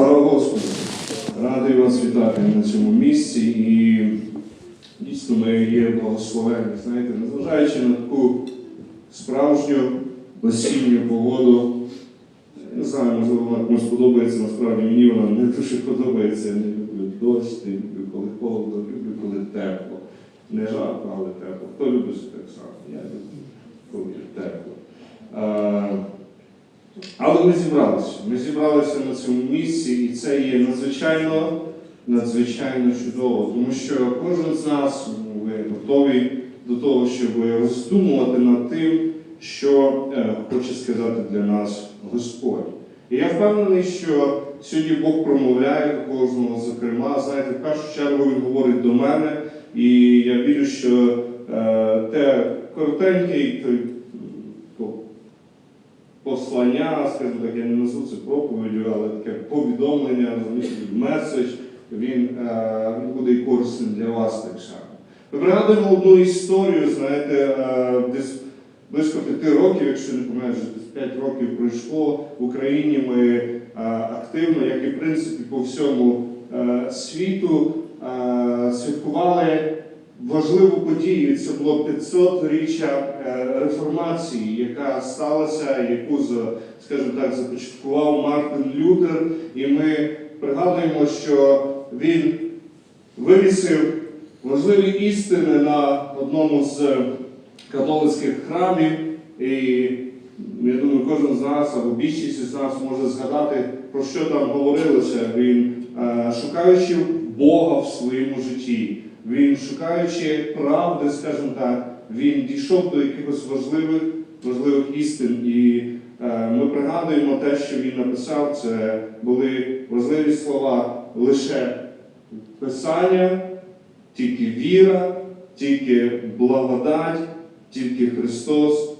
Слава Господу! Радий вас вітати на цьому місці і дійсно ми є благословені. Знаєте, незважаючи на таку справжню осінню погоду, я не знаю, можливо, вона комусь подобається, насправді мені вона не дуже подобається. Я не люблю дощ, не люблю, коли холодно, люблю, коли тепло. Не жарко, але тепло. Хто любить так само? Я люблю, коли тепло. Але ми зібралися. Ми зібралися на цьому місці, і це є надзвичайно, надзвичайно чудово, тому що кожен з нас ну, ви готові до того, щоб роздумувати над тим, що е, хоче сказати для нас Господь. І я впевнений, що сьогодні Бог промовляє до кожного, зокрема, знаєте, в першу чергу Він говорить до мене, і я вірю, що е, те коротеньке той, послання, скажімо так, я не назву це проповіддю, але таке повідомлення, розумієте, меседж, він, е, буде корисним для вас так само. Ми пригадуємо одну історію, знаєте, е, десь близько п'яти років, якщо не помиляюсь, десь п'ять років пройшло в Україні. Ми е, активно, як і в принципі по всьому світу, святкували важливу подію. Це було 500-річчя е, реформації, яка сталася, яку скажімо так, започаткував Мартин Лютер. І ми пригадуємо, що він вивісив важливі істини на одному з католицьких храмів. І я думаю, кожен з нас або більшість з нас може згадати, про що там говорилося. Він, е, шукаючи Бога в своєму житті, він шукаючи правди, скажімо так, він дійшов до якихось важливих, важливих істин. І е, ми пригадуємо те, що він написав, це були важливі слова лише Писання, тільки віра, тільки благодать, тільки Христос,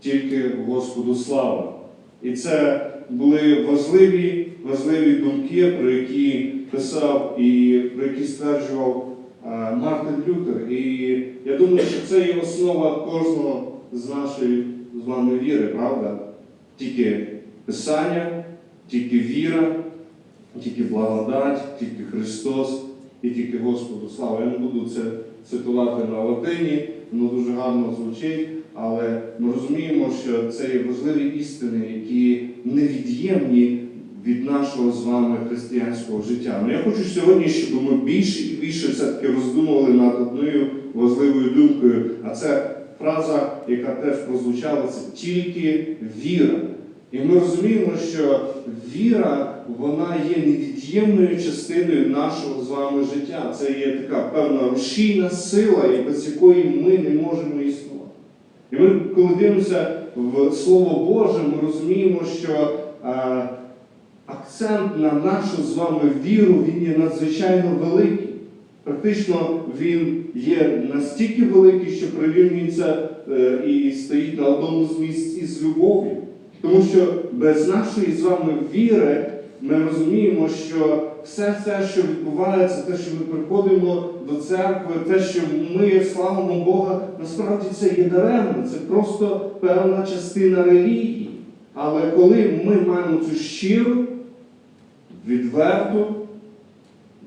тільки Господу слава. І це були важливі, важливі думки, про які писав і про які стверджував Мартин Лютер. І я думаю, що це є основа кожного з нашої з вами віри, правда? Тільки Писання, тільки віра, тільки благодать, тільки Христос і тільки Господу слава. Я не буду це цитувати на латині, воно дуже гарно звучить, але ми розуміємо, що це є важливі істини, які невід'ємні від нашого з вами християнського життя. Ну я хочу сьогодні, щоб ми більше і більше все-таки роздумували над одною важливою думкою, а це фраза, яка теж прозвучала, це тільки віра. І ми розуміємо, що віра вона є невід'ємною частиною нашого з вами життя. Це є така певна рушійна сила, без якої ми не можемо існувати. І ми, коли дивимося в Слово Боже, ми розуміємо, що е, акцент на нашу з вами віру він є надзвичайно великий. Практично він є настільки великий, що прирівнюється е, і стоїть на одному з місць із любов'ю. Тому що без нашої з вами віри ми розуміємо, що все це, що відбувається, те, що ми приходимо до церкви, те, що ми славимо Бога, насправді це є даремно, це просто певна частина релігії. Але коли ми маємо цю щиру, відверту,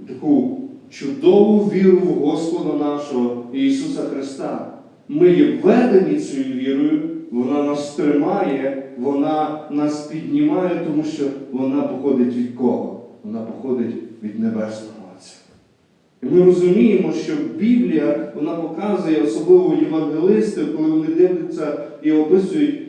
таку чудову віру в Господа нашого Ісуса Христа, ми є введені цією вірою, вона нас тримає, вона нас піднімає, тому що вона походить від кого? Вона походить від Небесного Отця. І ми розуміємо, що Біблія вона показує, особливо євангелисти, коли вони дивляться і описують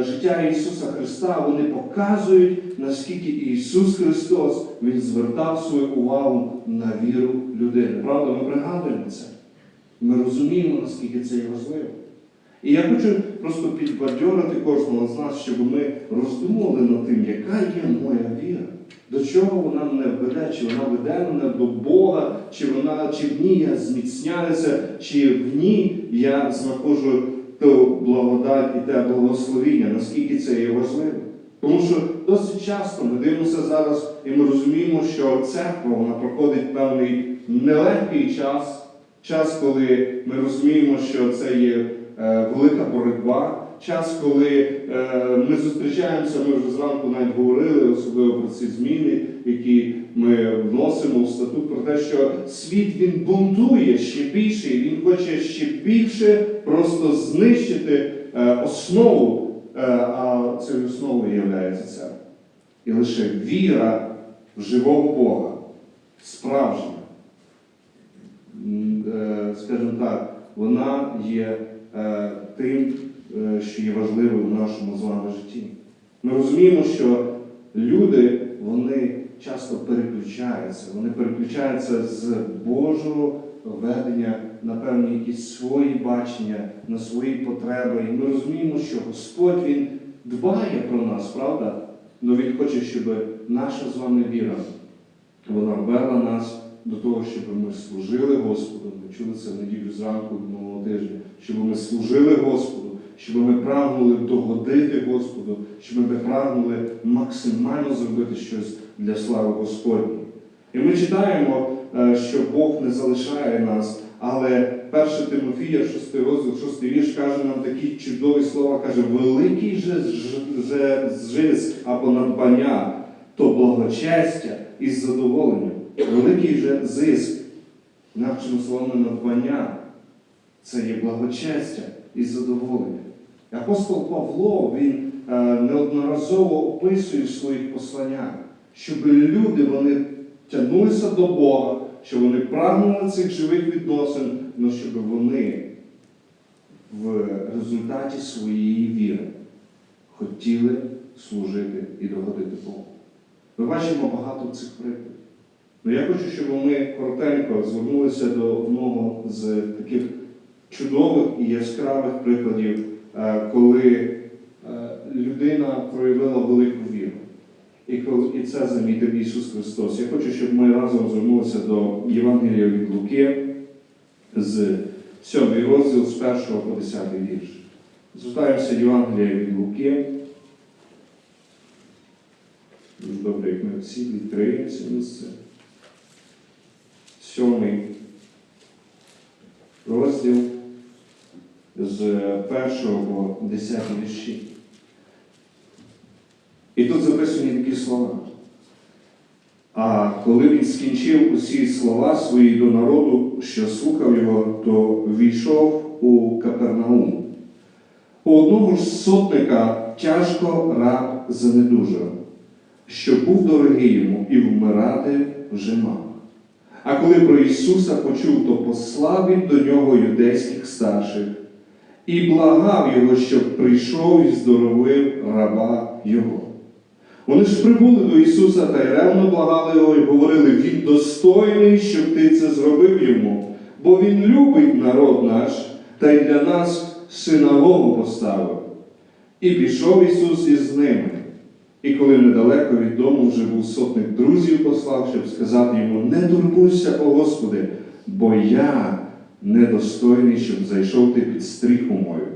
життя Ісуса Христа, вони показують, наскільки Ісус Христос Він звертав свою увагу на віру людини. Правда, ми пригадуємо це. Ми розуміємо, наскільки це є важливо. І я хочу просто підбадьорити кожного з нас, щоб ми роздумували над тим, яка є моя віра, до чого вона мене веде, чи вона веде мене до Бога, чи вона, чи в ній я зміцняюся, чи в ній я знаходжу ту і те благословіння, наскільки це є важливо. Тому що досить часто ми дивимося зараз і ми розуміємо, що церква вона проходить певний нелегкий час, час, коли ми розуміємо, що це є е, велика боротьба, час, коли е, ми зустрічаємося, ми вже зранку навіть говорили, особливо про ці зміни, які ми вносимо в статут, про те, що світ він бунтує ще більше, і він хоче ще більше просто знищити основу, е, а цією основою є церква. І лише віра в живого Бога, справжня, е, скажімо так, вона є е, тим, е, що є важливим в нашому з вами житті. Ми розуміємо, що люди вони часто переключаються, вони переключаються з Божого ведення на певні якісь свої бачення, на свої потреби. І ми розуміємо, що Господь Він дбає про нас, правда? Але Він хоче, щоб наша з вами віра вона вела нас до того, щоб ми служили Господу. Ми чули це в неділю зранку минулого тижня, щоб ми служили Господу, щоб ми прагнули догодити Господу, щоб ми прагнули максимально зробити щось для слави Господньої. І ми читаємо, що Бог не залишає нас, але 1 Тимофія, 6 розділ, 6 вірш, каже нам такі чудові слова, каже, великий же зиск або надбання, то благочестя із задоволенням. Великий же зиск, нашими словами, надбання, це є благочестя із задоволенням. Апостол Павло він е, неодноразово описує в своїх посланнях, щоб люди вони тягнулися до Бога, щоб вони прагнули цих живих відносин, але щоб вони в результаті своєї віри хотіли служити і догодити Богу. Ми бачимо багато цих прикладів. Ну, я хочу, щоб ми коротенько звернулися до одного з таких чудових і яскравих прикладів, е, коли е, людина проявила велику. І, коли, і це замітив Ісус Христос. Я хочу, щоб ми разом звернулися до Євангелія від Луки з 7 розділ з 1 по 10 вірш. Звертаємося до Євангелія від Луки. Дуже добре, як ми всі відкриємо це місце. Сьомий розділ з першого по 10 вірші. І тут записані такі слова. А коли він скінчив усі слова свої до народу, що слухав його, то війшов у Капернаум. У одного ж сотника тяжко раб занедужав, що був дорогий йому і вмирати вже мав. А коли про Ісуса почув, то послав він до нього юдейських старших і благав його, щоб прийшов і здоровив раба його. Вони ж прибули до Ісуса та й ревно благали його і говорили, Він достойний, щоб ти це зробив йому, бо Він любить народ наш та й для нас синагогу поставив. І пішов Ісус із ними. І коли недалеко від дому вже був сотник друзів послав, щоб сказати йому: Не турбуйся, о Господи, бо я недостойний, щоб зайшов ти під стріху мою.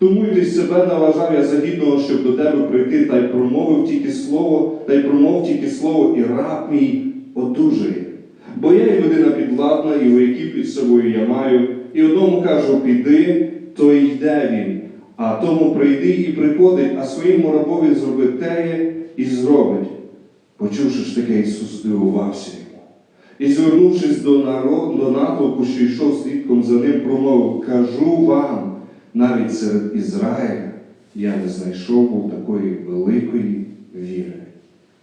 Тому й ти себе наважав я за гідного, щоб до тебе прийти, та й промовив тільки слово, та й промов тільки слово, і раб мій одужає. Бо я і людина підладна, і вояків під собою я маю, і одному кажу, піди, то йде він, а тому прийди і приходить, а своєму рабові зроби теє і зробить. Почувши ж таке, Ісус здивувався йому. І звернувшись до народу, до натовпу, що йшов слідком за ним, промовив, кажу вам, навіть серед Ізраїля я не знайшов був такої великої віри.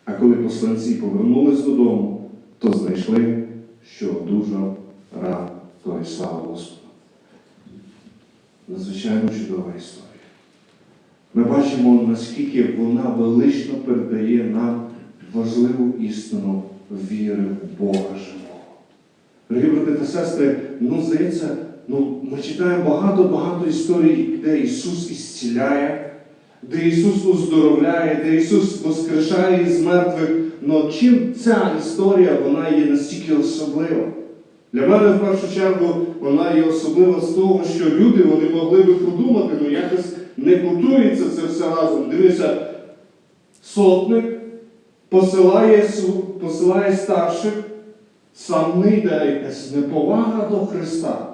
А коли посланці повернулись додому, то знайшли, що одужав раб той слава Господу. Надзвичайно чудова історія. Ми бачимо, наскільки вона велично передає нам важливу істину віри в Бога живого. Дорогі брати та сестри, ну здається, ну, ми читаємо багато-багато історій, де Ісус ісціляє, де Ісус уздоровляє, де Ісус воскрешає із мертвих. Но чим ця історія вона є настільки особлива? Для мене в першу чергу вона є особлива з того, що люди вони могли би подумати, ну якось не готується це все разом. Дивися, сотник посилає, посилає старших, сам не йде якась неповага до Христа.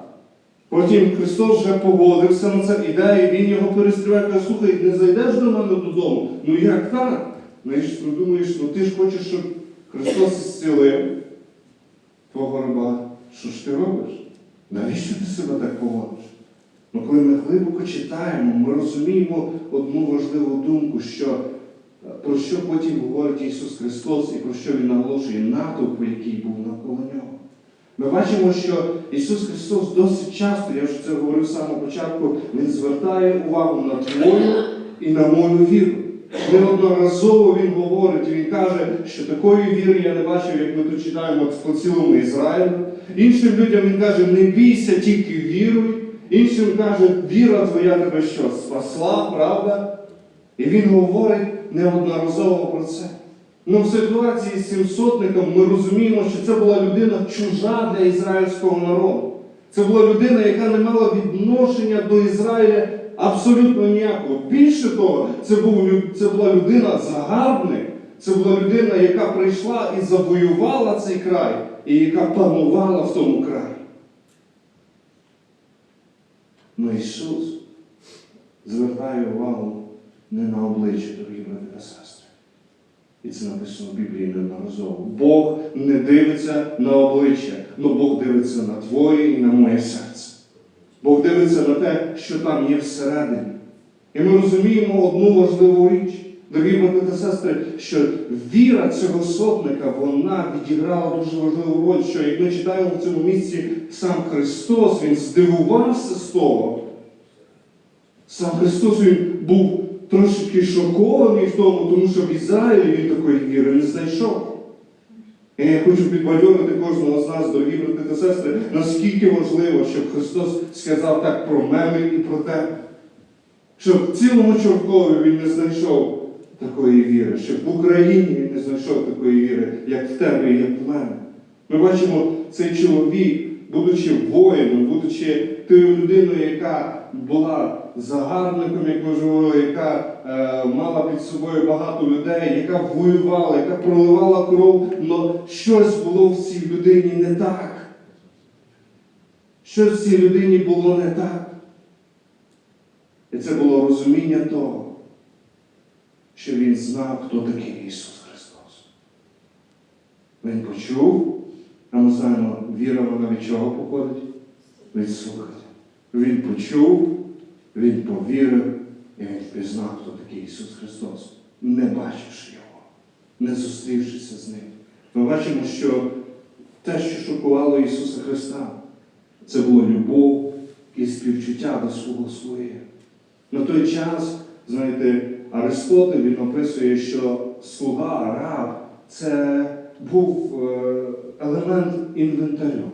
Потім Христос вже погодився на це, іде, і Він його перестріває, каже, слухай, не зайдеш до мене додому. Ну як так? Ну, і ти думаєш, ну ти ж хочеш, щоб Христос зцілив твого раба. Що ж ти робиш? Навіщо ти себе так поводиш? Ну, коли ми глибоко читаємо, ми розуміємо одну важливу думку, що е, про що потім говорить Ісус Христос і про що Він наголошує натовпу, який був навколо нього. Ми бачимо, що Ісус Христос досить часто, я вже це говорив з самого початку, Він звертає увагу на твою і на мою віру. Неодноразово Він говорить, Він каже, що такої віри я не бачив, як ми тут читаємо по цілому Ізраїлю. Іншим людям Він каже, не бійся, тільки віруй. Іншим каже, віра твоя тебе що? Спасла, правда? І він говорить неодноразово про це. Ну, в ситуації з цим сотником ми розуміємо, що це була людина чужа для ізраїльського народу. Це була людина, яка не мала відношення до Ізраїля абсолютно ніякого. Більше того, це, був, це була людина загарбник, це була людина, яка прийшла і завоювала цей край, і яка панувала в тому краї. Ну Ісус звертає увагу не на обличчя, дорогі брати та сестри. І це написано в Біблії неодноразово. Бог не дивиться на обличчя, але Бог дивиться на твоє і на моє серце. Бог дивиться на те, що там є всередині. І ми розуміємо одну важливу річ, дорогі брати та сестри, що віра цього сотника вона відіграла дуже важливу роль, що як ми читаємо в цьому місці сам Христос, Він здивувався з того. Сам Христос він був трошки шокований в тому, тому що в Ізраїлі він такої віри не знайшов. І я хочу підбадьорити кожного з нас, дорогі брати та сестри, наскільки важливо, щоб Христос сказав так про мене і про тебе. Щоб в цілому Чоркові він не знайшов такої віри, щоб в Україні він не знайшов такої віри, як в тебе і як в мене. Ми бачимо цей чоловік, будучи воїном, будучи тою людиною, яка була загарбником, як ми говорили, яка е, мала під собою багато людей, яка воювала, яка проливала кров, але щось було в цій людині не так. Щось в цій людині було не так. І це було розуміння того, що він знав, хто такий Ісус Христос. Він почув, ми знаємо, віра вона від чого походить? Від слухання. Він почув, він повірив і він пізнав, хто такий Ісус Христос, не бачивши Його, не зустрівшися з Ним. Ми бачимо, що те, що шокувало Ісуса Христа, це була любов і співчуття до свого своє. На той час, знаєте, Аристотель він описує, що слуга, раб це був е, елемент інвентарю.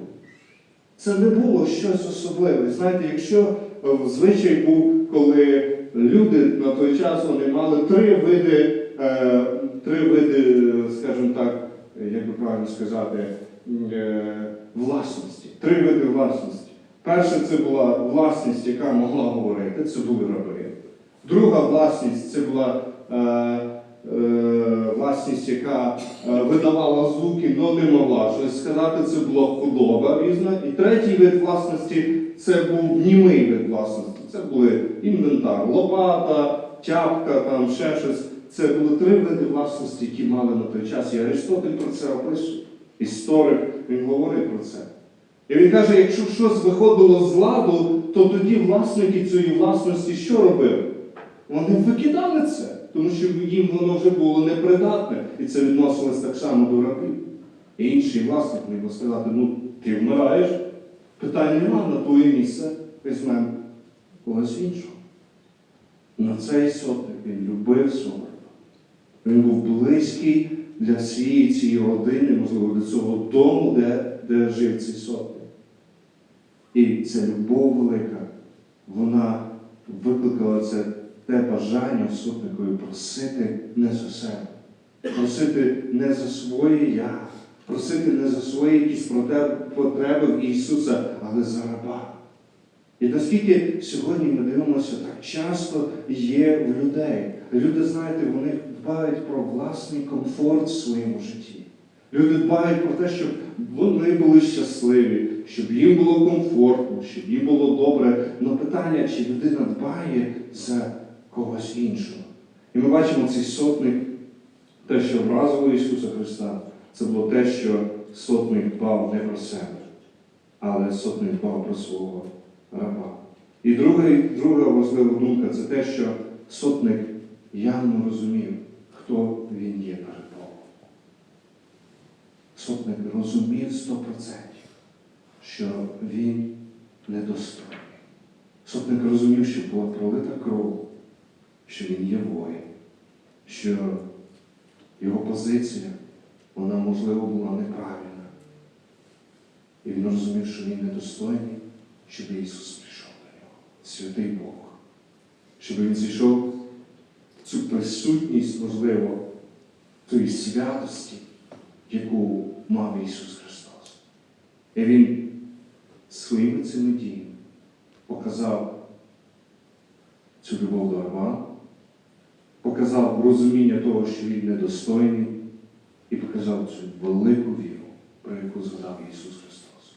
Це не було щось особливе. Знаєте, якщо е, звичай був, коли люди на той час вони мали три види, е, три види, скажімо так, як би правильно сказати, е, власності. Три види власності. Перше це була власність, яка могла говорити, це були раби. Друга власність це була власність, яка е, видавала звуки, але не могла щось сказати. Це була худоба різна. І третій вид власності це був німий вид власності. Це були інвентар, лопата, тяпка, там ще щось. Це були три види власності, які мали на той час. І Аристотель про це описує. Історик, він говорить про це. І він каже, якщо щось виходило з ладу, то тоді власники цієї власності що робили? Вони викидали це, тому що їм воно вже було непридатне. І це відносилось так само до рабів. І інший власник міг сказати, ну ти вмираєш, питань нема на твоє місце, візьмемо когось іншого. На цей сотник він любив свого. Він був близький для всієї цієї родини, можливо, для цього дому, де, де жив цей сотник. І ця любов велика, вона викликала це те бажання в просити не за себе, просити не за своє я, просити не за свої якісь потреби в Ісуса, але за раба. І наскільки сьогодні ми дивимося, так часто є в людей. Люди, знаєте, вони дбають про власний комфорт в своєму житті. Люди дбають про те, щоб вони були щасливі, щоб їм було комфортно, щоб їм було добре. Але питання, чи людина дбає за когось іншого. І ми бачимо цей сотник, те, що вразило Ісуса Христа, це було те, що сотник дбав не про себе, але сотник дбав про свого раба. І друга, друга важлива думка це те, що сотник явно розумів, хто він є перед Богом. Сотник розумів 100%, що він недостойний. Сотник розумів, що була пролита кров, що він є воїн, що його позиція, вона, можливо, була неправильна. І він розумів, що він недостойний, щоб Ісус прийшов до нього, святий Бог, щоб він зійшов в цю присутність, можливо, тої святості, яку мав Ісус Христос. І Він своїми цими діями показав цю любов до раба, показав розуміння того, що він недостойний, і показав цю велику віру, про яку згадав Ісус Христос.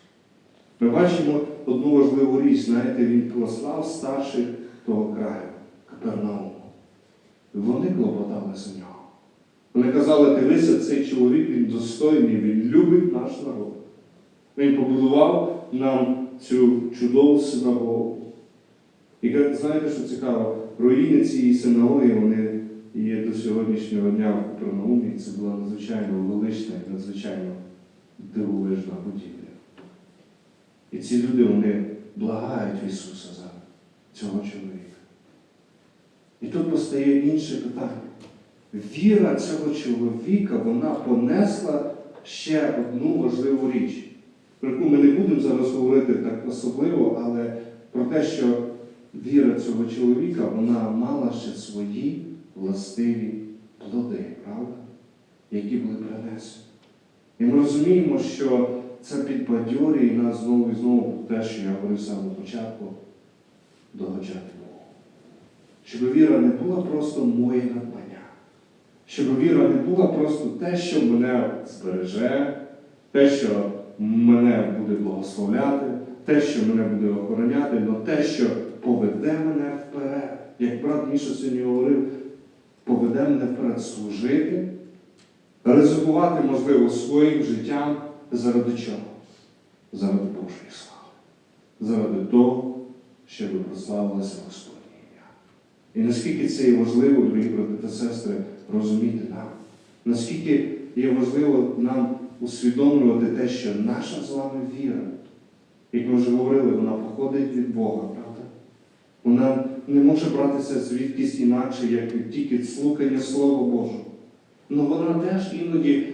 Ми бачимо одну важливу річ, знаєте, Він послав старших того краю, Капернауму. Вони клопотали за нього. Вони казали, дивися, цей чоловік, він достойний, він любить наш народ. Він побудував нам цю чудову синагогу. І знаєте, що цікаво, руїни цієї синагоги, вони є до сьогоднішнього дня в Капернаумі. Це була надзвичайно велична і надзвичайно дивовижна будівля. І ці люди вони благають Ісуса за цього чоловіка. І тут постає інше питання. Віра цього чоловіка вона понесла ще одну важливу річ, про яку ми не будемо зараз говорити так особливо, але про те, що віра цього чоловіка вона мала ще свої властиві плоди, правда? які були принесені. І ми розуміємо, що це підбадьорює нас знову і знову те, що я говорив з самого початку, догоджати Богу. Щоб віра не була просто моє надбання. Щоб віра не була просто те, що мене збереже, те, що мене буде благословляти, те, що мене буде охороняти, але те, що поведе мене вперед. Як брат Міша сьогодні говорив, поведе мене вперед служити, ризикувати, можливо, своїм життям заради чого? Заради Божої слави. Заради того, щоб прославилося Господнє ім'я. І наскільки це є важливо, дорогі брати та сестри, розуміти нам, наскільки є важливо нам усвідомлювати те, що наша з вами віра, як ми вже говорили, вона походить від Бога, правда? Вона не може братися звідкись інакше, як тільки слухання Слова Божого. Але вона теж іноді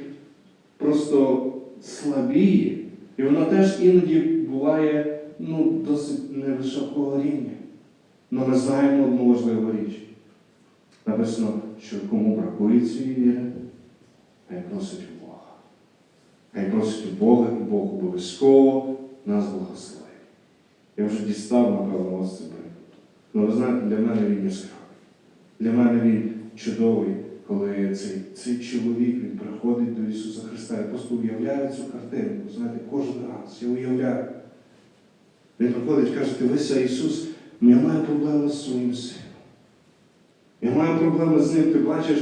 просто слабіє, і вона теж іноді буває ну, досить невисокого рівня. Але ми знаємо одну важливу річ. Написано, що кому бракує цієї віри, хай просить у Бога. Хай просить у Бога, і Бог обов'язково нас благословить. Я вже дістав, напевно, вас цей Але ви знаєте, для мене він яскравий. Для мене він чудовий, коли цей, цей чоловік він приходить до Ісуса Христа. Я просто уявляю цю картинку, знаєте, кожен раз. Я уявляю. Він приходить і каже, дивися, Ісус, я маю проблеми з своїм сином. Я маю проблеми з ним, ти бачиш,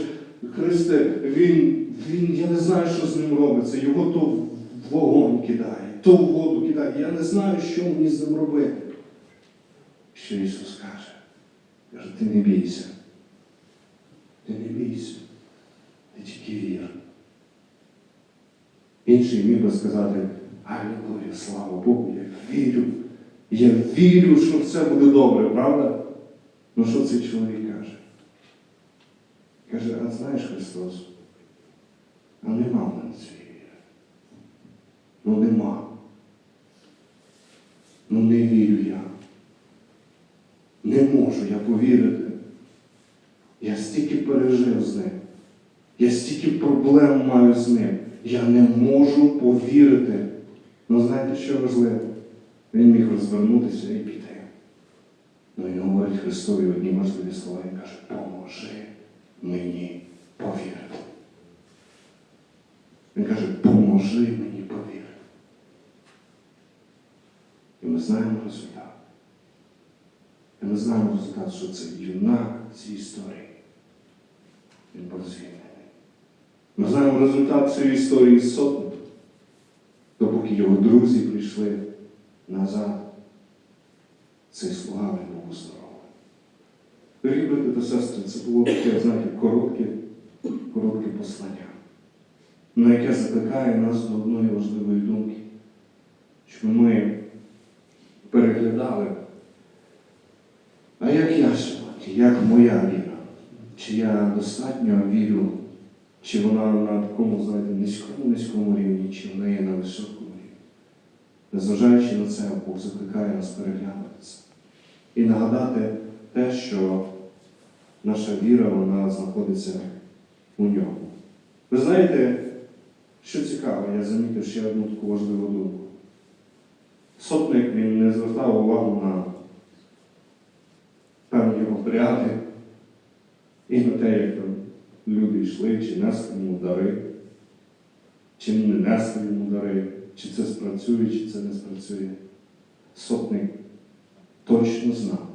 Христе, він, він, я не знаю, що з ним робиться. Його то в вогонь кидає, то в воду кидає. Я не знаю, що мені з ним робити. Що Ісус каже? Каже, ти не бійся. Ти не бійся. Ти тільки вір. Інший міг би сказати, Алілуя, слава Богу, я вірю. Я вірю, що все буде добре, правда? Ну що цей чоловік каже? Каже, а знаєш Христос, а нема в мене цієї віри. Ну нема. Ну не вірю я. Не можу я повірити. Я стільки пережив з ним. Я стільки проблем маю з ним. Я не можу повірити. Ну знаєте, що важливо? Він міг розвернутися і піти. Ну і говорить Христові одні можливі слова, він каже, поможи мені повірити. Він каже, поможи мені повірити. І ми знаємо результат. І ми знаємо результат, що це юнак цієї історії. Він був звільнений. Ми знаємо результат цієї історії сотник, допоки його друзі прийшли назад, цей слуга не був здоровий. Дорогі брати та сестри, це було таке, знаєте, коротке, коротке послання, на яке закликає нас до одної важливої думки, щоб ми переглядали, а як я сьогодні, як моя віра? Чи я достатньо вірю, чи вона на такому, знаєте, низькому низькому рівні, чи в неї на високому рівні. Незважаючи на це, Бог закликає нас переглянути це. І нагадати те, що наша віра вона знаходиться у ньому. Ви знаєте, що цікаво, я замітив ще одну таку важливу думку. Сотник він не звертав увагу на обряди і на те, як люди йшли, чи несли йому дари, чи не несли йому дари, чи це спрацює, чи це не спрацює. Сотник точно знав,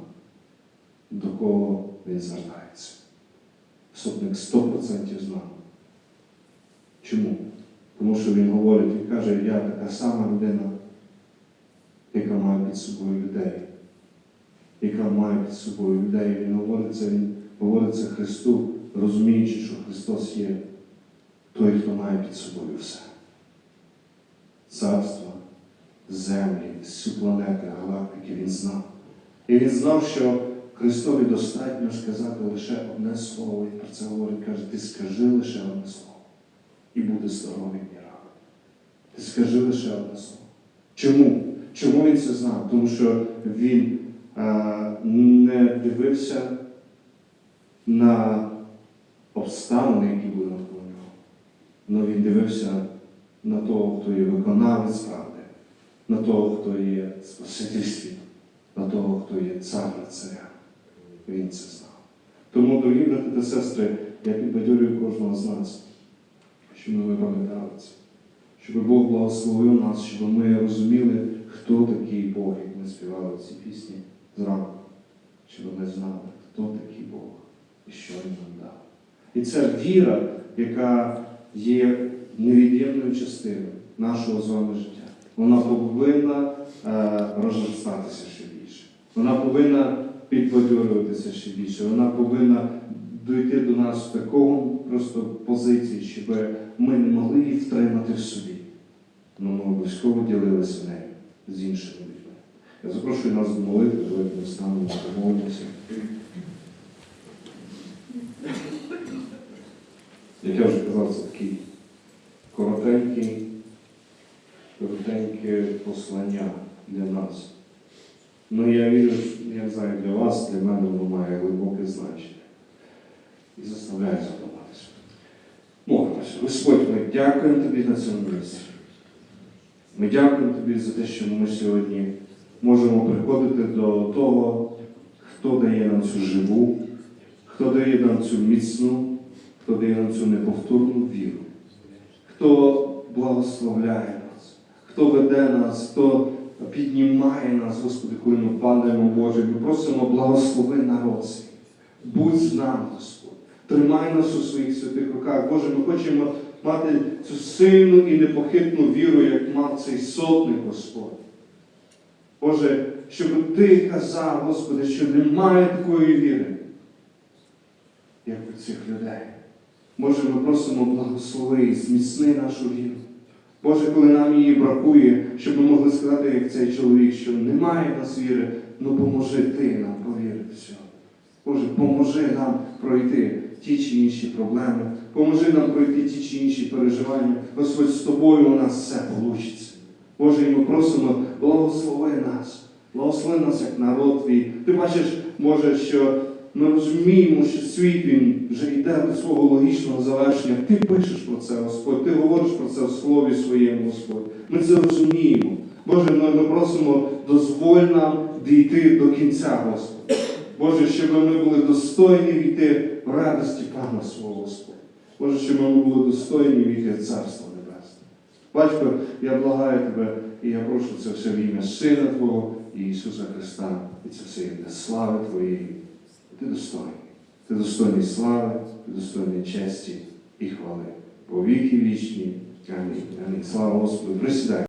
до кого він звертається. Сотник 100% знав. Чому? Тому що він говорить, він каже, я така сама людина, яка має під собою людей, яка має під собою людей. Він говорить це, він говорить це Христу, розуміючи, що Христос є той, хто має під собою все. Царство, землі, всю планету, галактики він знав. І він знав, що Христові достатньо сказати лише одне слово. І про це говорить, каже, ти скажи лише одне слово. І буде здоровий мій рак. Ти скажи лише одне слово. Чому? Чому він це знав? Тому що він не дивився на обставини, які були навколо нього. Але він дивився на того, хто є виконавець правди, на того, хто є Спаситель світу, на того, хто є цар царя. Він це знав. Тому, дорогі брати та сестри, я підбадьорюю кожного з нас, щоб ми пам'ятали це, щоб Бог благословив нас, щоб ми розуміли, хто такий Бог, як ми співали ці пісні зранку, щоб ми знали, хто такий Бог і що Він нам дав. І це віра, яка є невід'ємною частиною нашого з вами життя. Вона повинна е, розростатися ще більше. Вона повинна підбадьорюватися ще більше. Вона повинна дійти до нас в такому просто позиції, щоб ми не могли її втримати в собі. але ми обов'язково ділилися нею з іншими людьми. Я запрошую нас до молитви, давайте ми станемо, помолимося. Як я вже казав, це такий коротенький, коротеньке послання для нас. Ну, я вірю, я знаю, для вас, для мене воно має глибоке значення. І заставляє задуматися. Молимося. Господь, ми дякуємо Тобі на цьому місці. Ми дякуємо Тобі за те, що ми сьогодні можемо приходити до того, хто дає нам цю живу, хто дає нам цю міцну, хто дає нам цю неповторну віру, хто благословляє нас, хто веде нас, хто піднімає нас, Господи, коли ми падаємо, Боже. Ми просимо благослови народ свій. Будь з нами, Господь. Тримай нас у своїх святих руках. Боже, ми хочемо мати цю сильну і непохитну віру, як мав цей сотник, Господь. Боже, щоб Ти казав, Господи, що немає такої віри, як у цих людей. Боже, ми просимо благослови зміцни нашу віру. Боже, коли нам її бракує, щоб ми могли сказати, як цей чоловік, що немає в нас віри, ну поможи Ти нам повірити сьогодні. Боже, поможи нам пройти ті чи інші проблеми, поможи нам пройти ті чи інші переживання. Господь, з тобою у нас все вийде. Боже, і ми просимо, благослови нас, благослови нас як народ твій. Ти бачиш, може, що ми розуміємо, що світ він вже йде до свого логічного завершення. Ти пишеш про це, Господь, ти говориш про це в слові своєму, Господь. Ми це розуміємо. Боже, ми, ми просимо, дозволь нам дійти до кінця, Господь. Боже, щоб ми були достойні війти в радості Пана свого Господь. Боже, щоб ми були достойні війти в Царство. Батько, я благаю тебе, і я прошу це все в ім'я Сина Твого Ісуса Христа, і це все ім'я слави Твоєї. Ти достойний. Ти достойний слави, ти достойний честі і хвали. По віки вічні. Амінь. Амінь. Слава Господу. Присідай.